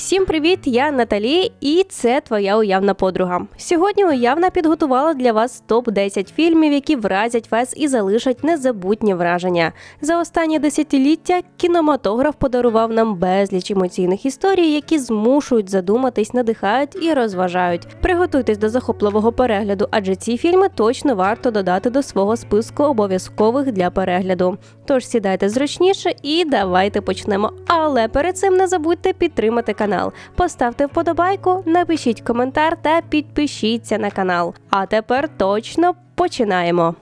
Всім привіт! Я Наталі, і це твоя уявна подруга. Сьогодні уявна підготувала для вас топ 10 фільмів, які вразять вас і залишать незабутні враження. За останні десятиліття кінематограф подарував нам безліч емоційних історій, які змушують задуматись, надихають і розважають. Приготуйтесь до захопливого перегляду, адже ці фільми точно варто додати до свого списку обов'язкових для перегляду. Тож сідайте зручніше і давайте почнемо. Але перед цим не забудьте підтримати канал. Поставте вподобайку, напишіть коментар та підпишіться на канал. А тепер точно починаємо.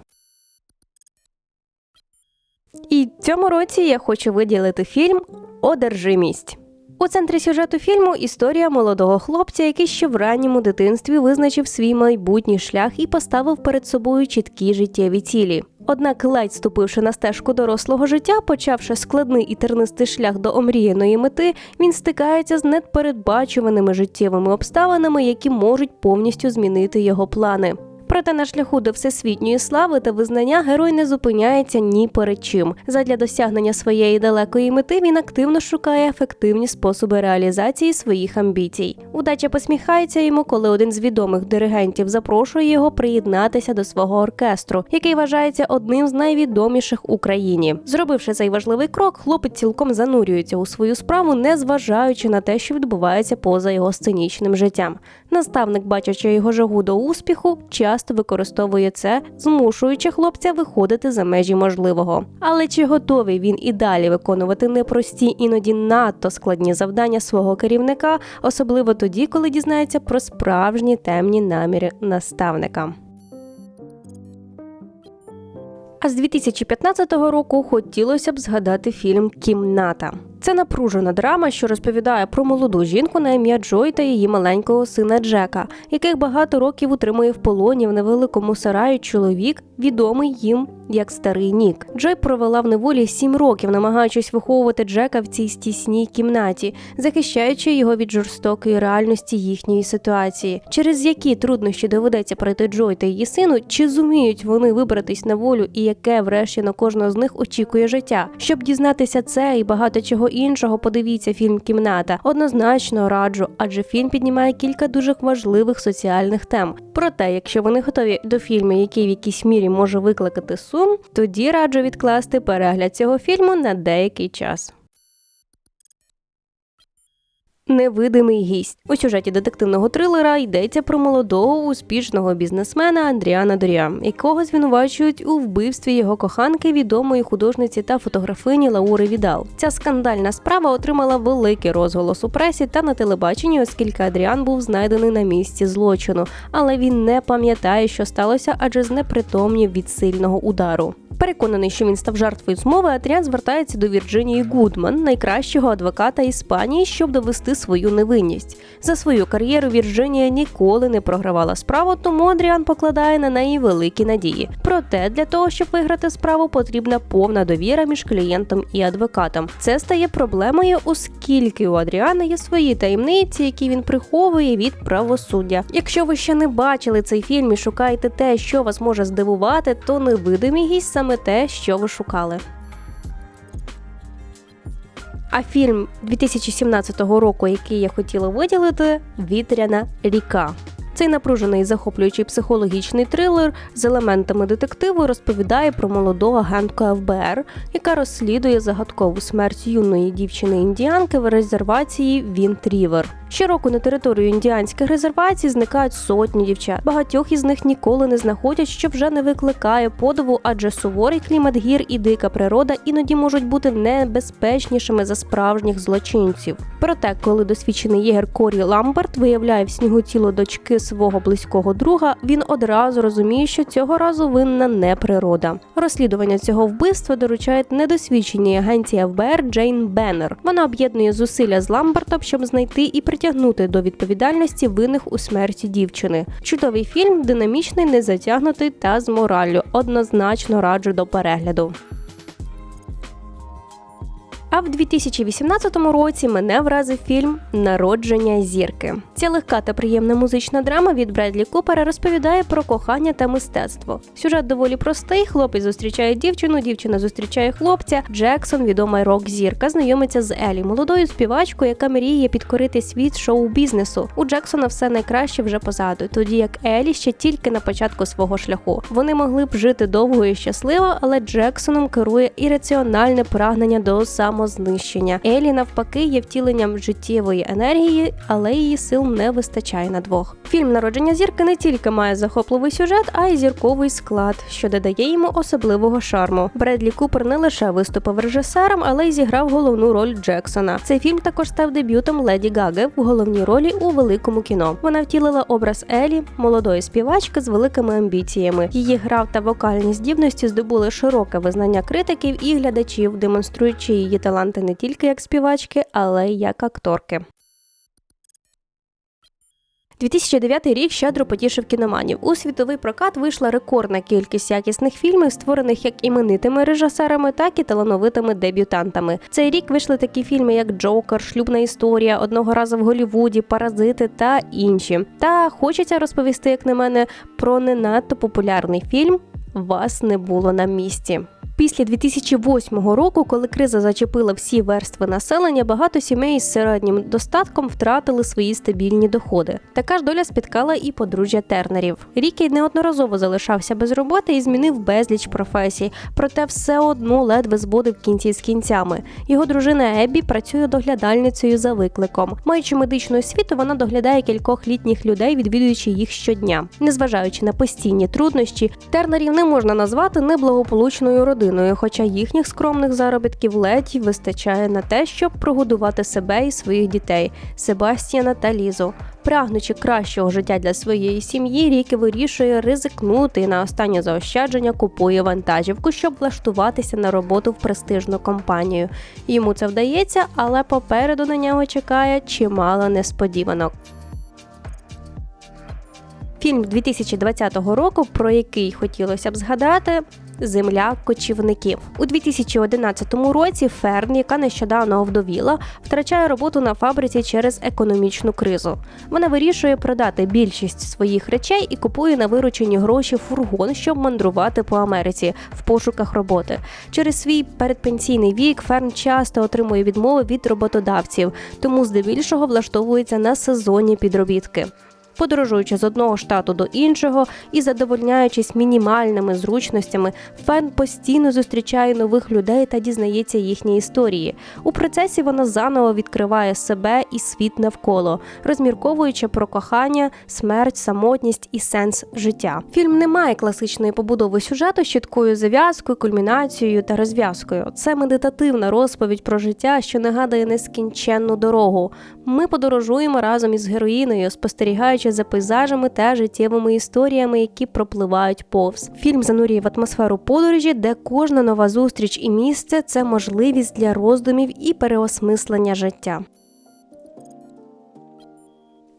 І цьому році я хочу виділити фільм Одержимість. У центрі сюжету фільму історія молодого хлопця, який ще в ранньому дитинстві визначив свій майбутній шлях і поставив перед собою чіткі життєві цілі. Однак, ледь ступивши на стежку дорослого життя, почавши складний і тернистий шлях до омріяної мети, він стикається з непередбачуваними життєвими обставинами, які можуть повністю змінити його плани. Проте на шляху до всесвітньої слави та визнання герой не зупиняється ні перед чим. Задля досягнення своєї далекої мети він активно шукає ефективні способи реалізації своїх амбіцій. Удача посміхається йому, коли один з відомих диригентів запрошує його приєднатися до свого оркестру, який вважається одним з найвідоміших в Україні. Зробивши цей важливий крок, хлопець цілком занурюється у свою справу, не зважаючи на те, що відбувається поза його сценічним життям. Наставник, бачачи його жагу до успіху, часто використовує це, змушуючи хлопця виходити за межі можливого. Але чи готовий він і далі виконувати непрості, іноді надто складні завдання свого керівника, особливо тоді, коли дізнається про справжні темні наміри наставника? А з 2015 року хотілося б згадати фільм Кімната. Це напружена драма, що розповідає про молоду жінку на ім'я Джой та її маленького сина Джека, яких багато років утримує в полоні в невеликому сараї чоловік, відомий їм як старий Нік. Джой провела в неволі сім років, намагаючись виховувати Джека в цій стісній кімнаті, захищаючи його від жорстокої реальності їхньої ситуації, через які труднощі доведеться пройти Джой та її сину, чи зуміють вони вибратись на волю, і яке, врешті, на кожного з них очікує життя. Щоб дізнатися це і багато чого іншого, подивіться фільм Кімната. Однозначно раджу, адже фільм піднімає кілька дуже важливих соціальних тем. Проте, якщо вони готові до фільму, який в якійсь мірі може викликати сум, тоді раджу відкласти перегляд цього фільму на деякий час. Невидимий гість у сюжеті детективного трилера йдеться про молодого успішного бізнесмена Андріана Дорія, якого звинувачують у вбивстві його коханки, відомої художниці та фотографині Лаури Відал. Ця скандальна справа отримала великий розголос у пресі та на телебаченні, оскільки Адріан був знайдений на місці злочину, але він не пам'ятає, що сталося, адже знепритомнів від сильного удару. Переконаний, що він став жертвою змови, Адріан звертається до Вірджинії Гудман, найкращого адвоката Іспанії, щоб довести свою невинність. За свою кар'єру Вірджинія ніколи не програвала справу, тому Адріан покладає на неї великі надії. Проте для того, щоб виграти справу, потрібна повна довіра між клієнтом і адвокатом. Це стає проблемою, оскільки у Адріана є свої таємниці, які він приховує від правосуддя. Якщо ви ще не бачили цей фільм і шукаєте те, що вас може здивувати, то невидимий гість саме те, що ви шукали. А фільм 2017 року, який я хотіла виділити, Вітряна ріка. Цей напружений захоплюючий психологічний трилер з елементами детективу розповідає про молодого агентку ФБР, яка розслідує загадкову смерть юної дівчини-індіанки в резервації Вінт-Рівер. Щороку на територію індіанських резервацій зникають сотні дівчат. Багатьох із них ніколи не знаходять, що вже не викликає подиву, адже суворий клімат гір і дика природа іноді можуть бути небезпечнішими за справжніх злочинців. Проте, коли досвідчений єгер Корі Ламберт виявляє в снігу тіло дочки свого близького друга, він одразу розуміє, що цього разу винна не природа. Розслідування цього вбивства доручають недосвідченій агенції ФБР Джейн Беннер. Вона об'єднує зусилля з Ламбертом, щоб знайти і притягнути до відповідальності винних у смерті дівчини. Чудовий фільм, динамічний, незатягнутий та з мораллю. Однозначно раджу до перегляду. А в 2018 році мене вразив фільм Народження зірки. Ця легка та приємна музична драма від Бредлі Купера розповідає про кохання та мистецтво. Сюжет доволі простий. Хлопець зустрічає дівчину, дівчина зустрічає хлопця. Джексон, відома рок-зірка, знайомиться з Елі, молодою співачкою, яка мріє підкорити світ шоу-бізнесу. У Джексона все найкраще вже позаду, тоді як Елі ще тільки на початку свого шляху. Вони могли б жити довго і щасливо, але Джексоном керує ірраціональне прагнення до самознищення. Елі навпаки є втіленням життєвої енергії, але її сил не вистачає на двох. Фільм Народження зірки не тільки має захопливий сюжет, а й зірковий склад, що додає йому особливого шарму. Бредлі Купер не лише виступив режисером, але й зіграв головну роль Джексона. Цей фільм також став дебютом Леді Гаги в головній ролі у великому кіно. Вона втілила образ Елі, молодої співачки з великими амбіціями. Її гра та вокальні здібності здобули широке визнання критиків і глядачів, демонструючи її таланти не тільки як співачки, але й як акторки. 2009 рік щедро потішив кіноманів. У світовий прокат вийшла рекордна кількість якісних фільмів, створених як іменитими режисерами, так і талановитими дебютантами. Цей рік вийшли такі фільми, як Джокер, Шлюбна історія, одного разу в Голівуді, Паразити та інші. Та хочеться розповісти, як на мене, про не надто популярний фільм Вас не було на місці. Після 2008 року, коли криза зачепила всі верстви населення, багато сімей з середнім достатком втратили свої стабільні доходи. Така ж доля спіткала і подружжя тернерів. Рікі неодноразово залишався без роботи і змінив безліч професій, проте все одно ледве зводив кінці з кінцями. Його дружина Еббі працює доглядальницею за викликом. Маючи медичну освіту, вона доглядає кількох літніх людей, відвідуючи їх щодня. Незважаючи на постійні труднощі, тернерів не можна назвати неблагополучною родиною родиною, хоча їхніх скромних заробітків ледь вистачає на те, щоб прогодувати себе і своїх дітей Себастьяна та Лізу. Прагнучи кращого життя для своєї сім'ї, Ріки вирішує ризикнути і на останнє заощадження купує вантажівку, щоб влаштуватися на роботу в престижну компанію. Йому це вдається, але попереду на нього чекає чимало несподіванок. Фільм 2020 року, про який хотілося б згадати, земля кочівників у 2011 році. Ферн, яка нещодавно овдовіла, втрачає роботу на фабриці через економічну кризу. Вона вирішує продати більшість своїх речей і купує на виручені гроші фургон, щоб мандрувати по Америці в пошуках роботи. Через свій передпенсійний вік Ферн часто отримує відмови від роботодавців, тому здебільшого влаштовується на сезонні підробітки подорожуючи з одного штату до іншого і задовольняючись мінімальними зручностями, Фен постійно зустрічає нових людей та дізнається їхні історії. У процесі вона заново відкриває себе і світ навколо, розмірковуючи про кохання, смерть, самотність і сенс життя. Фільм не має класичної побудови сюжету з чіткою зав'язкою, кульмінацією та розв'язкою. Це медитативна розповідь про життя, що нагадує нескінченну дорогу. Ми подорожуємо разом із героїною, спостерігаючи за пейзажами та життєвими історіями, які пропливають повз. Фільм занурює в атмосферу подорожі, де кожна нова зустріч і місце це можливість для роздумів і переосмислення життя.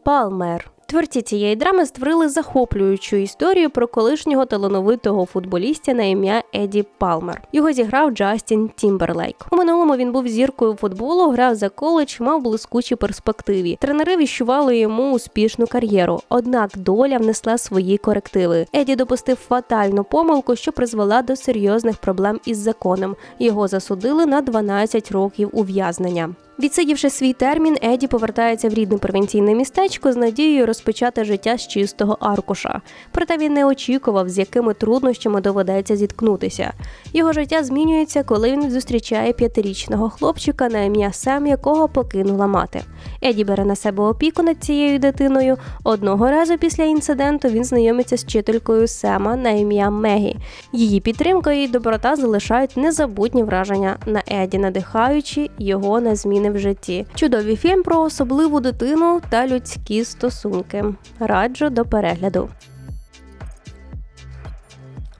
Палмер Творці цієї драми створили захоплюючу історію про колишнього талановитого футболіста на ім'я Еді Палмер. Його зіграв Джастін Тімберлейк. У минулому він був зіркою футболу, грав за коледж, мав блискучі перспективі. Тренери віщували йому успішну кар'єру. Однак доля внесла свої корективи. Еді допустив фатальну помилку, що призвела до серйозних проблем із законом. Його засудили на 12 років ув'язнення. Відсидівши свій термін, Еді повертається в рідне провінційне містечко з надією розпочати життя з чистого аркуша. Проте він не очікував, з якими труднощами доведеться зіткнутися. Його життя змінюється, коли він зустрічає п'ятирічного хлопчика, на ім'я Сем, якого покинула мати. Еді бере на себе опіку над цією дитиною. Одного разу після інциденту він знайомиться з вчителькою Сема на ім'я Мегі. Її підтримка і доброта залишають незабутні враження на Еді, надихаючи його на зміни в житті. Чудовий фільм про особливу дитину та людські стосунки. Раджу до перегляду.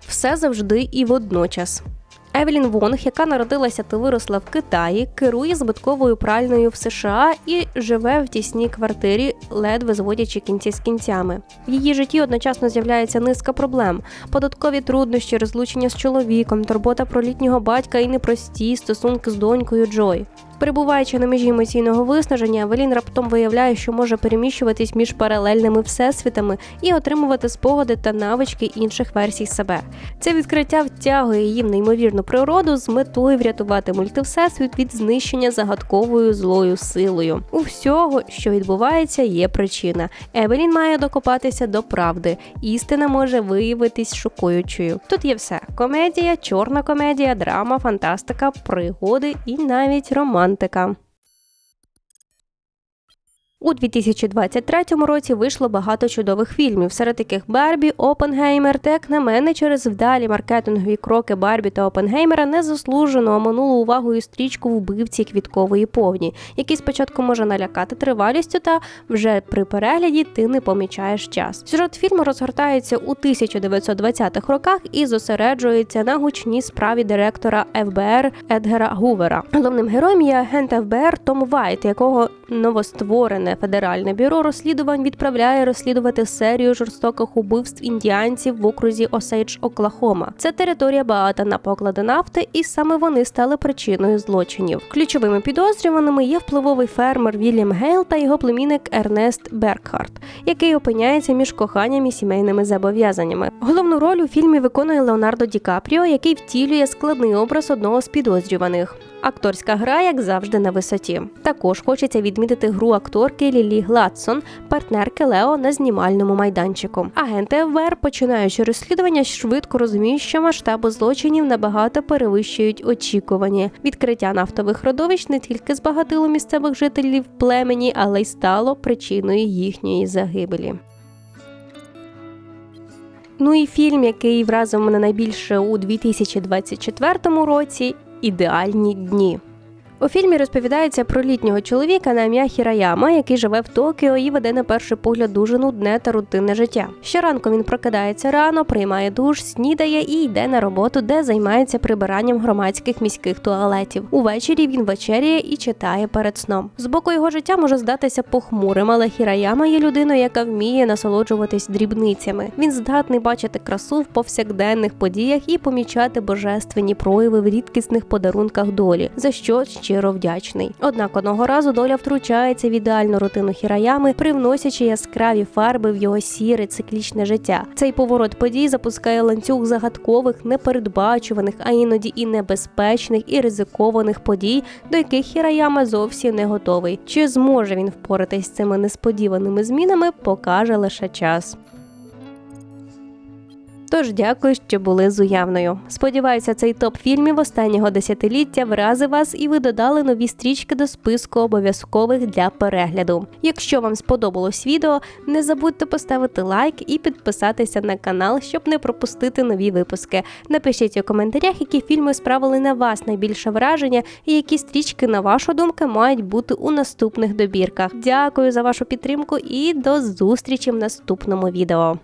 Все завжди і водночас. Евелін Вонг, яка народилася та виросла в Китаї, керує збитковою пральною в США і живе в тісній квартирі, ледве зводячи кінці з кінцями. В її житті одночасно з'являється низка проблем: податкові труднощі, розлучення з чоловіком, турбота про літнього батька і непрості стосунки з донькою Джой. Перебуваючи на межі емоційного виснаження, Евелін раптом виявляє, що може переміщуватись між паралельними всесвітами і отримувати спогади та навички інших версій себе. Це відкриття втягує її в неймовірну природу з метою врятувати мультивсесвіт від знищення загадковою злою силою. У всього, що відбувається, є причина. Евелін має докопатися до правди. Істина може виявитись шокуючою. Тут є все: комедія, чорна комедія, драма, фантастика, пригоди і навіть романтика. У 2023 році вийшло багато чудових фільмів, серед яких Барбі, Опенгеймер, та як на мене, через вдалі маркетингові кроки Барбі та Опенгеймера незаслужено оминуло увагою стрічку вбивці квіткової повні, який спочатку може налякати тривалістю, та вже при перегляді ти не помічаєш час. Сюжет фільму розгортається у 1920-х роках і зосереджується на гучній справі директора ФБР Едгера Гувера. Головним героєм є агент ФБР Том Вайт, якого новостворене федеральне бюро розслідувань відправляє розслідувати серію жорстоких убивств індіанців в окрузі Осейдж, Оклахома. Це територія багата на поклади нафти, і саме вони стали причиною злочинів. Ключовими підозрюваними є впливовий фермер Вільям Гейл та його племінник Ернест Беркхарт, який опиняється між коханням і сімейними зобов'язаннями. Головну роль у фільмі виконує Леонардо Ді Капріо, який втілює складний образ одного з підозрюваних. Акторська гра, як завжди, на висоті. Також хочеться відмітити гру акторки Лілі Гладсон, партнерки Лео на знімальному майданчику. Агенти ФБР, починаючи розслідування, швидко розуміють, що масштаби злочинів набагато перевищують очікувані. Відкриття нафтових родовищ не тільки збагатило місцевих жителів племені, але й стало причиною їхньої загибелі. Ну і фільм, який вразив мене найбільше у 2024 році ідеальні дні. У фільмі розповідається про літнього чоловіка на ім'я Хіраяма, який живе в Токіо і веде на перший погляд дуже нудне та рутинне життя. Щоранку він прокидається рано, приймає душ, снідає і йде на роботу, де займається прибиранням громадських міських туалетів. Увечері він вечеряє і читає перед сном. З боку його життя може здатися похмурим, але Хіраяма є людиною, яка вміє насолоджуватись дрібницями. Він здатний бачити красу в повсякденних подіях і помічати божественні прояви в рідкісних подарунках долі, за що щиро вдячний. Однак одного разу доля втручається в ідеальну рутину Хіраями, привносячи яскраві фарби в його сіре циклічне життя. Цей поворот подій запускає ланцюг загадкових, непередбачуваних, а іноді і небезпечних і ризикованих подій, до яких Хіраяма зовсім не готовий. Чи зможе він впоратись з цими несподіваними змінами, покаже лише час. Тож дякую, що були з уявною. Сподіваюся, цей топ фільмів останнього десятиліття вразив вас і ви додали нові стрічки до списку обов'язкових для перегляду. Якщо вам сподобалось відео, не забудьте поставити лайк і підписатися на канал, щоб не пропустити нові випуски. Напишіть у коментарях, які фільми справили на вас найбільше враження, і які стрічки, на вашу думку, мають бути у наступних добірках. Дякую за вашу підтримку і до зустрічі в наступному відео.